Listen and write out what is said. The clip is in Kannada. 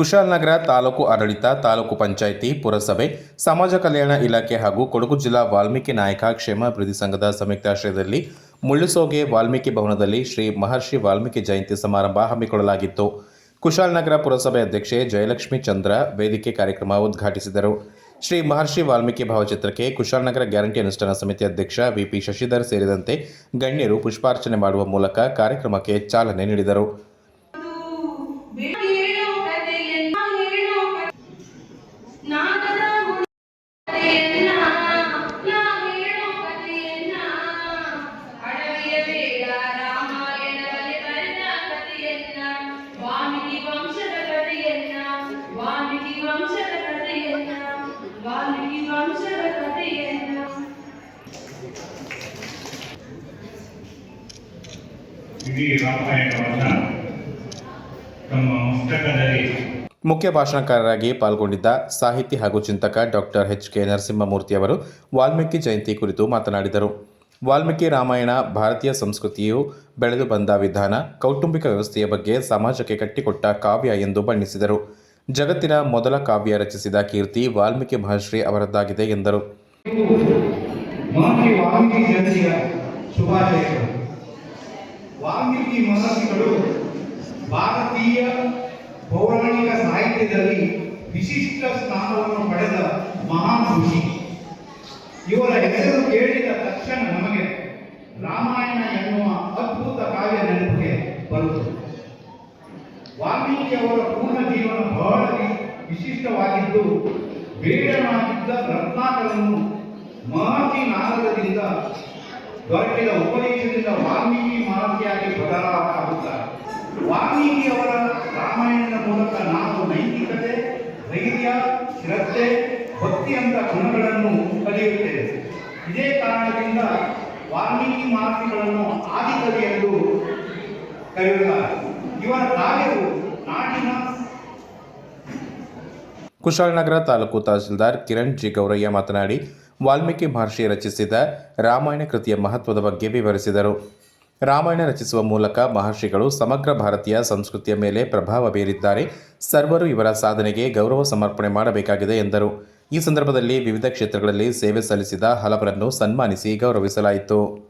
ಕುಶಾಲನಗರ ತಾಲೂಕು ಆಡಳಿತ, ತಾಲೂಕು ಪಂಚಾಯಿತಿ, ಪುರಸಭೆ, ಸಮಾಜ ಕಲ್ಯಾಣ ಇಲಾಖೆ ಹಾಗೂ ಕೊಡಗು ಜಿಲ್ಲಾ ವಾಲ್ಮೀಕಿ ನಾಯಕ ಕ್ಷೇಮಾಭಿವೃದ್ಧಿ ಸಂಘದ ಸಂಯುಕ್ತಾಶ್ರಯದಲ್ಲಿ ಮುಳ್ಳುಸೋಗೆ ವಾಲ್ಮೀಕಿ ಭವನದಲ್ಲಿ ಶ್ರೀ ಮಹರ್ಷಿ ವಾಲ್ಮೀಕಿ ಜಯಂತಿ ಸಮಾರಂಭ ಹಮ್ಮಿಕೊಳ್ಳಲಾಗಿತ್ತು. ಕುಶಾಲನಗರ ಪುರಸಭೆ ಅಧ್ಯಕ್ಷೆ ಜಯಲಕ್ಷ್ಮಿ ಚಂದ್ರ ವೇದಿಕೆ ಕಾರ್ಯಕ್ರಮ ಉದ್ಘಾಟಿಸಿದರು. ಶ್ರೀ ಮಹರ್ಷಿ ವಾಲ್ಮೀಕಿ ಭಾವಚಿತ್ರಕ್ಕೆ ಕುಶಾಲನಗರ ಗ್ಯಾರಂಟಿ ಅನುಷ್ಠಾನ ಸಮಿತಿ ಅಧ್ಯಕ್ಷ ವಿಪಿ ಶಶಿಧರ್ ಸೇರಿದಂತೆ ಗಣ್ಯರು ಪುಷ್ಪಾರ್ಚನೆ ಮಾಡುವ ಮೂಲಕ ಕಾರ್ಯಕ್ರಮಕ್ಕೆ ಚಾಲನೆ ನೀಡಿದರು. ವಾಲ್ಮೀಕಿ ವಂಶದ ಕಥೆಯನ್ನ ವಾಲ್ಮೀಕಿ ವಂಶದ ಕಥೆಯನ್ನ ವಾಲ್ಮೀಕಿ ವಂಶದ ಕಥೆಯನ್ನ. ಇಡೀ ರಾಮಾಯಣವನ್ನ ತಮ್ಮ ಮುಖ್ಯ ಭಾಷಣಕಾರರಾಗಿ ಪಾಲ್ಗೊಂಡಿದ್ದ ಸಾಹಿತಿ ಹಾಗೂ ಚಿಂತಕ ಡಾಕ್ಟರ್ ಎಚ್ ಕೆ ನರಸಿಂಹಮೂರ್ತಿಯವರು ವಾಲ್ಮೀಕಿ ಜಯಂತಿ ಕುರಿತು ಮಾತನಾಡಿದರು. ವಾಲ್ಮೀಕಿ ರಾಮಾಯಣ, ಭಾರತೀಯ ಸಂಸ್ಕೃತಿಯು ಬೆಳೆದು ಬಂದ ವಿಧಾನ, ಕೌಟುಂಬಿಕ ವ್ಯವಸ್ಥೆಯ ಬಗ್ಗೆ ಸಮಾಜಕ್ಕೆ ಕಟ್ಟಿಕೊಟ್ಟ ಕಾವ್ಯ ಎಂದು ಬಣ್ಣಿಸಿದರು. ಜಗತ್ತಿನ ಮೊದಲ ಕಾವ್ಯ ರಚಿಸಿದ ಕೀರ್ತಿ ವಾಲ್ಮೀಕಿ ಮಹರ್ಷಿ ಅವರದ್ದಾಗಿದೆ ಎಂದರು. ವಾಲ್ಮೀಕಿ ಮಹರ್ಷಿಗಳು ಭಾರತೀಯ ಪೌರಾಣಿಕ ಸಾಹಿತ್ಯದಲ್ಲಿ ವಿಶಿಷ್ಟ ಸ್ಥಾನವನ್ನು ಪಡೆದ ಮಹಾನ್ ಋಷಿ. ಇವರ ಹೆಸರು ಕೇಳಿದ ತಕ್ಷಣ ನಮಗೆ ರಾಮಾಯಣ ಎನ್ನುವ ಅದ್ಭುತ ಕಾವ್ಯ ನೆನಪಿಗೆ ಬರುತ್ತದೆ. ವಾಲ್ಮೀಕಿ ಅವರ ಪೂರ್ಣ ಜೀವನ ಬಹಳ ವಿಶಿಷ್ಟವಾಗಿದ್ದು ಬೇಡನಾಗಿದ್ದ ರತ್ನಾಕರನ್ನು ಮಹರ್ಷಿ ನಾಗರದಿಂದ ದೊರಕಿದ ಉಪದೇಶದಿಂದ ವಾಲ್ಮೀಕಿ ಮಹರ್ಷಿಯಾಗಿ ಬದಲಾಗುತ್ತಾರೆ ವಾಲ್ಮೀಕಿಯವರ ರಾಮಾಯಣದ ಮೂಲಕ ನಾವು ನೈತಿಕತೆ, ಧೈರ್ಯ, ಶ್ರದ್ಧೆ ಭಕ್ತಿಯಂತ ಗುಣಗಳನ್ನು ಇದೇ ಕಾರಣದಿಂದ ವಾಲ್ಮೀಕಿ ಮಹರ್ಷಿಗಳನ್ನು ಆದಿಕವಿ ಎಂದು ಕರೆಯುತ್ತಾರೆ ಇವರ ಕಾವ್ಯವು ನಾಡಿನ ಕುಶಾಲನಗರ ತಾಲೂಕು ತಹಸೀಲ್ದಾರ್ ಕಿರಣ್ ಜಿ ಗೌರಯ್ಯ ಮಾತನಾಡಿ, ವಾಲ್ಮೀಕಿ ಮಹರ್ಷಿ ರಚಿಸಿದ ರಾಮಾಯಣ ಕೃತಿಯ ಮಹತ್ವದ ಬಗ್ಗೆ ವಿವರಿಸಿದರು. ರಾಮಾಯಣ ರಚಿಸುವ ಮೂಲಕ ಮಹರ್ಷಿಗಳು ಸಮಗ್ರ ಭಾರತೀಯ ಸಂಸ್ಕೃತಿಯ ಮೇಲೆ ಪ್ರಭಾವ ಬೀರಿದ್ದಾರೆ. ಸರ್ವರು ಇವರ ಸಾಧನೆಗೆ ಗೌರವ ಸಮರ್ಪಣೆ ಮಾಡಬೇಕಾಗಿದೆ ಎಂದರು. ಈ ಸಂದರ್ಭದಲ್ಲಿ ವಿವಿಧ ಕ್ಷೇತ್ರಗಳಲ್ಲಿ ಸೇವೆ ಸಲ್ಲಿಸಿದ ಹಲವರನ್ನು ಸನ್ಮಾನಿಸಿ ಗೌರವಿಸಲಾಯಿತು.